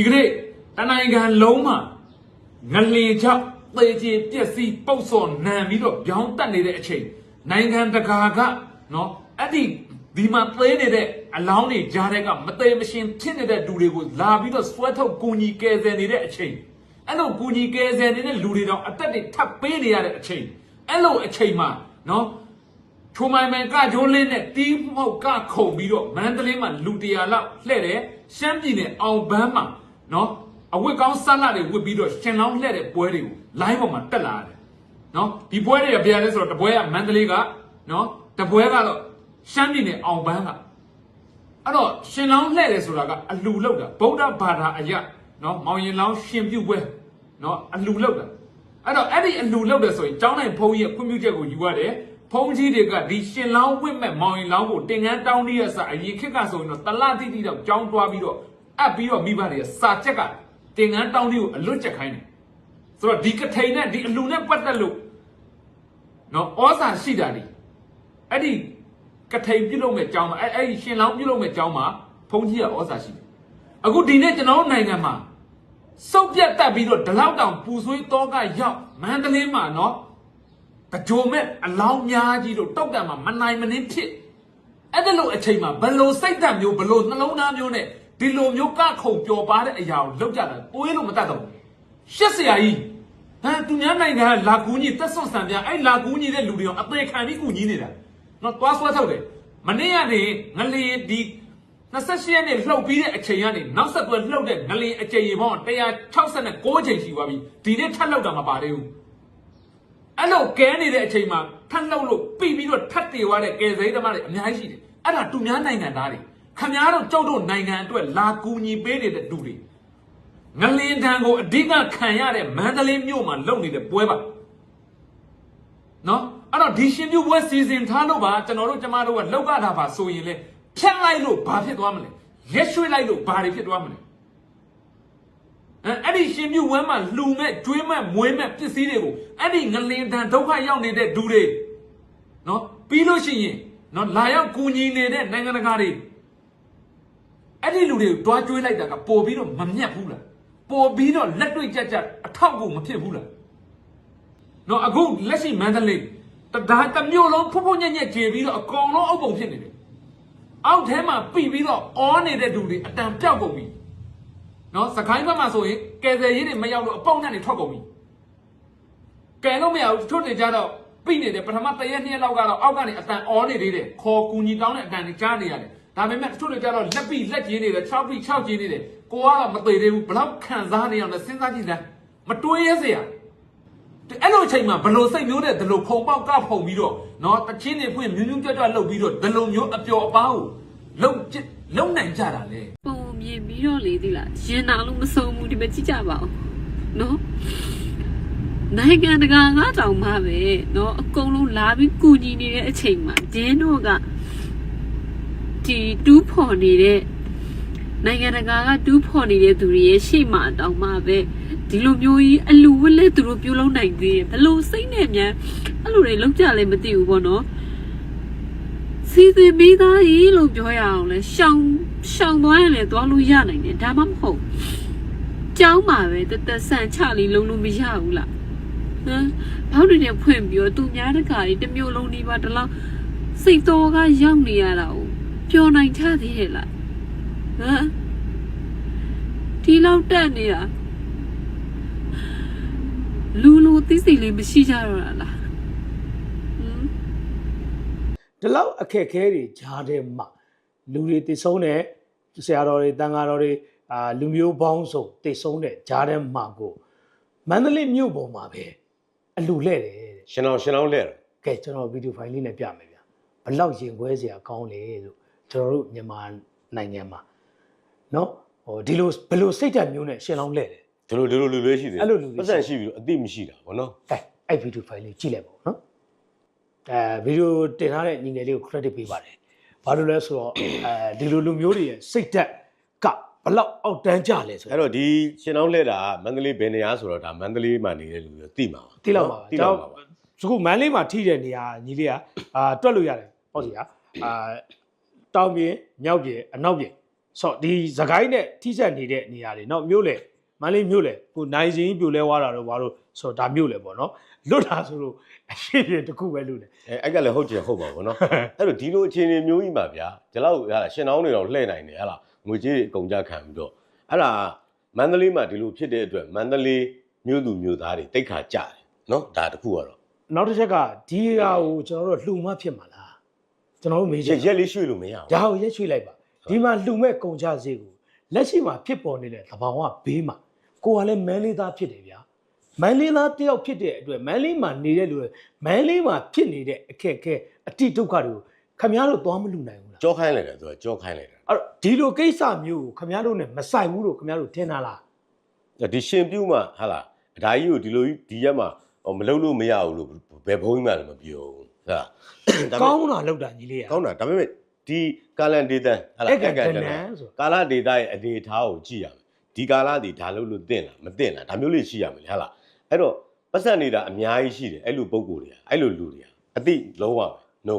ဒီကနေ့တနိုင်ငံလုံးမှာငလင်ချောက်သေချေပျက်စီးပုတ်စော်နံပြီးတော့ကြောင်းတက်နေတဲ့အချိန်နိုင်ငံတကာကနော်အဲ့ဒီဒီမှာသေးနေတဲ့အလောင်းတွေကြားတဲ့ကမသေးမရှင်ဖြစ်နေတဲ့လူတွေကိုလာပြီးတော့ဆွဲထုတ်ကူညီကယ်ဆယ်နေတဲ့အချိန်အဲ့လိုကူညီကယ်ဆယ်နေတဲ့လူတွေတော့အသက်တွေထပ်ပေးနေရတဲ့အချိန်အဲ့လိုအချိန်မှာနော်ချိုမိုင်မိုင်ကဂျိုးလင်းနဲ့တီးမှုတ်ကခုံပြီးတော့မန္တလေးမှာလူတရာလောက်လှဲ့တယ်ရှမ်းပြည်နယ်အောင်ဘန်းမှာ နော်အဝတ်ကောင်းဆတ်လာတွေဝတ်ပြီးတော့ရှင်လောင်းလှဲ့တဲ့ပွဲတွေကို live ပေါ်မှာတက်လာတယ်နော်ဒီပွဲတွေကဘယ်ရလဲဆိုတော့တပွဲကမန္တလေးကနော်တပွဲကတော့ရှမ်းပြည်နယ်အောင်ဘန်းကအဲ့တော့ရှင်လောင်းလှဲ့တယ်ဆိုတာကအလူလောက်တာဗုဒ္ဓဘာသာအရနော်မောင်ရင်လောင်းရှင်ပြုတ်ပွဲနော်အလူလောက်တာအဲ့တော့အဲ့ဒီအလူလောက်တယ်ဆိုရင်ကျောင်းနိုင်ဘုန်းကြီးရဲ့ခွင့်ပြုချက်ကိုယူရတယ်ဘုန်းကြီးတွေကဒီရှင်လောင်းဝင့်မဲ့မောင်ရင်လောင်းကိုတင်ငန်းတောင်းတရစအရင်ခေတ်ကဆိုရင်တော့တလတိတိတော့ကျောင်းတွားပြီးတော့ အပ်ပြီးတော့မိဘတွေကစာချက်ကတင်ငန်းတောင်းတကိုအလွတ်ချက်ခိုင်းတယ်ဆိုတော့ဒီကထိန်နဲ့ဒီအလူနဲ့ပတ်သက်လို့နော်ဩဇာရှိတာဒီအဲ့ဒီကထိန်ပြုတ်လို့မဲ့ကျောင်းမှာအဲ့အဲ့ဒီရှင်လောင်းပြုတ်လို့မဲ့ကျောင်းမှာဘုန်းကြီးကဩဇာရှိတယ်အခုဒီနေ့ကျွန်တော်တို့နိုင်ငံမှာစုပ်ပြတ်တက်ပြီးတော့ဒီလောက်တောင်ပူဆွေးတော့ကရောက်မန္တလေးမှာနော်တကြိုမဲ့အလောင်းများကြီးတို့တောက်တံမှာမနိုင်မနှင်းဖြစ်အဲ့ဒါလို့အချိန်မှာဘလို့စိတ်ဓာတ်မျိုးဘလို့နှလုံးသားမျိုးနဲ့ ဒီလိုမျိုးကခုံပျော်ပါတဲ့အရာကိုလောက်ကြတာတွေးလို့မတတ်တော့ဘူးရှက်စရာကြီးဟမ်သူများနိုင်ငံကလာကူးကြီးတက်ဆွန့်ဆန်ပြအဲ့လာကူးကြီးတဲ့လူတွေရောအသေးခံပြီးကူညီနေတာနော်သွားဆွဲထုတ်တယ်မနေ့ကနေငလျင်ဒီ28ရက်နေ့လှုပ်ပြီးတဲ့အချိန်ကနေနောက်ဆက်တွဲလှုပ်တဲ့ငလျင်အချိန်ရေပေါင်း169ချိန်ရှိသွားပြီဒီနေ့ထပ်လှုပ်တာမပါသေးဘူးအဲ့လိုကဲနေတဲ့အချိန်မှာထပ်လှုပ်လို့ပြီးပြီးတော့ထပ်တည်သွားတဲ့ကယ်ဆယ်ရေးသမားတွေအများကြီးရှိတယ်အဲ့ဒါသူများနိုင်ငံသားတွေ ခမားတို့ကျုပ်တို့နိုင်ငံအတွက်လာကူညီပေးနေတဲ့လူတွေငလင်တန်ကိုအဓိကခံရတဲ့မန္တလေးမြို့မှာလုပ်နေတဲ့ပွဲပါနော်အဲ့တော့ဒီရှင်ပြုပွဲစီစဉ်ထားလို့ပါကျွန်တော်တို့ကျမတို့ကလောက်ကတာပါဆိုရင်လေဖြတ်လိုက်လို့ဘာဖြစ်သွားမလဲရက်ရွှေ့လိုက်လို့ဘာတွေဖြစ်သွားမလဲအဲအဲ့ဒီရှင်မြူဝမ်းမှာလှူမဲ့ကျွေးမဲ့မွေးမဲ့ပစ္စည်းတွေကိုအဲ့ဒီငလင်တန်ဒုက္ခရောက်နေတဲ့ဒူတွေနော်ပြီးလို့ရှိရင်နော်လာရောက်ကူညီနေတဲ့နိုင်ငံတကာတွေ အဲ့ဒီလူတွေကိုတွားကျွေးလိုက်တာကပို့ပြီးတော့မမြတ်ဘူးလားပို့ပြီးတော့လက်တွေ့ကြက်ကြက်အထောက်ကိုမဖြစ်ဘူးလားနော်အခုလက်ရှိမန္တလေးတဒါတစ်မျိုးလုံးဖုတ်ဖုတ်ညက်ညက်ကျေပြီးတော့အကောင်လုံးအုပ်ပုံဖြစ်နေတယ်အောက်ထဲမှာပြီပြီးတော့အောနေတဲ့ဒူတွေအတန်ပြောက်ကုန်ပြီနော်စကိုင်းဘက်မှာဆိုရင်ကယ်ဆယ်ရေးတွေမရောက်လို့အပေါက်နဲ့တွေထွက်ကုန်ပြီကယ်လို့မရဘူးထွတ်နေကြတော့ပြိနေတယ်ပထမတရက်နှစ်ရက်လောက်ကတော့အောက်ကနေအတန်အောနေသေးတယ်ခေါ်ကူညီတောင်းတဲ့အတန်တွေကြားနေရတယ် ဒါပေမဲ့ထွတ်နေကြတော့လက်ပိလက်ကြီးနေတယ်6ပိ6ကြီးနေတယ်ကိုကတော့မသေးသေးဘူးဘလောက်ခံစားနေအောင်လဲစဉ်းစားကြည့်စမ်းမတွေးရစရာအဲ့လိုအချိန်မှာဘလို့စိတ်မျိုးနဲ့ဒလို့ဖုံပေါက်ကဖုံပြီးတော့နော်တချင်းတွေဖွင့်မြူးမြူးကြွကြွလှုပ်ပြီးတော့ဒလို့မျိုးအပျော်အပါးကိုလှုပ်ချစ်လုံနိုင်ကြတာလေပုံမြင်ပြီးတော့လေဒီလားရင်နာလို့မဆုံးဘူးဒီမှာကြည့်ကြပါဦးနော်နိုင်ငံတကာကတောင်မှပဲနော်အကုန်လုံးလာပြီးကူညီနေတဲ့အချိန်မှာဂျင်းတို့က ဒီတူးဖော်နေတဲ့နိုင်ငံတကာကတူးဖော်နေတဲ့သူတွေရဲ့ရှေ့မှာတောင်မှပဲဒီလိုမျိုးကြီးအလူဝက်လက်သူတို့ပြုလုပ်နိုင်သေးတယ်ဘလို့စိတ်နဲ့မြန်အဲ့လိုတွေလောက်ကြလည်းမသိဘူးပေါ့နော်စီစဉ်ပြီးသားကြီးလို့ပြောရအောင်လဲရှောင်းရှောင်းသွားရင်လည်းသွားလို့ရနိုင်တယ်ဒါမှမဟုတ်ကြောင်းပါပဲတသက်ဆန်ချလေးလုံးလို့မရဘူးလားဟမ်ဘောက်တွေနဲ့ဖွင့်ပြီးတော့သူများတကာကြီးတစ်မျိုးလုံးဒီပါတလောက်စိတ်တော်ကရောက်နေရတာကို ပျော်နိုင်ချသေးရဲ့လားဟမ်ဒီလောက်တက်နေတာလူလူသိစိတ်လေးမရှိကြတော့တာလားဟမ်ဒီလောက်အခက်အခဲတွေကြားထဲမှာလူတွေတည်ဆုံးတဲ့ဆရာတော်တွေတန်ဃာတော်တွေအာလူမျိုးပေါင်းစုံတည်ဆုံးတဲ့ကြားထဲမှာကိုမန္တလေးမြို့ပေါ်မှာပဲအလူလဲ့တယ်တဲ့ရှင်အောင်ရှင်အောင်လဲတယ်ကဲကျွန်တော်ဗီဒီယိုဖိုင်လေးနဲ့ပြမယ်ဗျဘလောက်ရင်ခွဲစရာကောင်းလေလို့ ကျွန်တော်တို့မြန်မာနိုင်ငံမှာเนาะဟိုဒီလိုဘယ်လိုစိတ်ဓာတ်မျိုးနဲ့ရှင်လောင်းလဲ့တယ် ဒီလိုဒီလိုလူလေးရှိတယ် အဲ့လိုလူလေးရှိတယ် ပတ်စံရှိပြီးတော့အတိမရှိတာဗောနော် ကဲအဲ့ဗီဒီယိုဖိုင်လေးကြည့်လိုက်ပါဦးเนาะအဲဗီဒီယိုတင်ထားတဲ့ညီငယ်လေးကို credit ပေးပါတယ်ဘာလို့လဲဆိုတော့အဲဒီလိုလူမျိုးတွေရဲ့စိတ်ဓာတ်ကဘလောက်အောက်တန်းကြလဲဆို အဲ့ တော့ တော့ဒီရှင်အောင်လဲတာကမန္တလေးဘယ်နေရာဆိုတော့ဒါမန္တလေးမှာနေတဲ့လူတွေသိမှာပါ တိလောက်ပါ တိ ကျွန် လောက် တော် ပါပါ စကူမန်းလေးမှာထိတဲ့နေရာညီလေးကအာတွက်လို့ရတယ်ဟုတ်စီဟာအာ တောင်ပြင်မြောက်ပြင်အနောက်ပြင် ဆိုတော့ဒီသခိုင်းနဲ့ထိစပ်နေတဲ့နေရာတွေเนาะမြို့လေမန္တလေးမြို့လေခုနိုင်စင်းပြိုလဲဝါတာတော့ဘာလို့ဆိုတော့ဒါမြို့လေပေါ့เนาะလွတ်တာဆိုလို့အရှိပြင်တစ်ခုပဲလို့လေ အဲအဲ့ကလည်းဟုတ်ချင်ဟုတ်ပါဘောနော်အဲ့တော့ဒီလိုအခြေအနေမျိုးကြီးပါဗျာဒီလောက်ဟာလားရှင်အောင်တွေတော့လှည့်နိုင်တယ်ဟာလားငွေကြေးတွေအကုန်ကြခံပြီးတော့အဲ့ဒါမန္တလေးမှာဒီလိုဖြစ်တဲ့အတွက်မန္တလေးမြို့သူမြို့သားတွေတိတ်ခါကြတယ်နော်ဒါတခုကတော့ နောက်တစ်ချက်ကဒီဟာကိုကျွန်တော်တို့လှူမဖြစ်မှာလား ကျွန်တော်တို့မေးချရင်ရက်လေးရွှေ့လို့မရဘူးဒါကိုရက်ရွှေ့လိုက်ပါဒီမှာလှူမဲ့ကုန်ကြစေးကိုလက်ရှိမှာဖြစ်ပေါ်နေတဲ့သဘာဝဘေးမှာကိုကလည်းမန်းလေးသားဖြစ်တယ်ဗျာမန်းလေးသားတယောက်ဖြစ်တဲ့အတွက်မန်းလေးမှာနေတဲ့လူတွေမန်းလေးမှာဖြစ်နေတဲ့အခက်အခဲအတိဒုက္ခတွေကိုခမည်းတော်သွားမလှူနိုင်ဘူးလားကြောခိုင်းလိုက်တယ်သူကကြောခိုင်းလိုက်တယ်အဲ့တော့ဒီလိုကိစ္စမျိုးကိုခမည်းတော်နဲ့မဆိုင်ဘူးလို့ခမည်းတော်ထင်တာလားဒီရှင်ပြုတ်မှဟာလားအဒါကြီးကိုဒီလိုကြီးဒီရက်မှာဟိုမလုပ်လို့မရဘူးလို့ဘယ်ဘုန်းကြီးမှလည်းမပြောဘူး ဟာလားဒါပေကောမဲ့င်းတာလောက်တာညီလေးอ่ะကောင်းတာဒါပေမဲ့ဒီကာလန်ဒေသန်ဟာလားအဲ့ကတတနနန်းဆိုကာလဒေသရဲ့အနေအထားကိုကြည့်ရမယ်ဒီကာလဒီဒါလို့လို့တင်လားမတင်လားဒါမျိုးလေးရှိရမယ်လေဟာလားအဲ့တော့ပတ်စံနေတာအများကြီးရှိတယ်အဲ့လိုပုံကိုယ်တွေကအဲ့လိုလူတွေကအတိလုံးဝပဲ no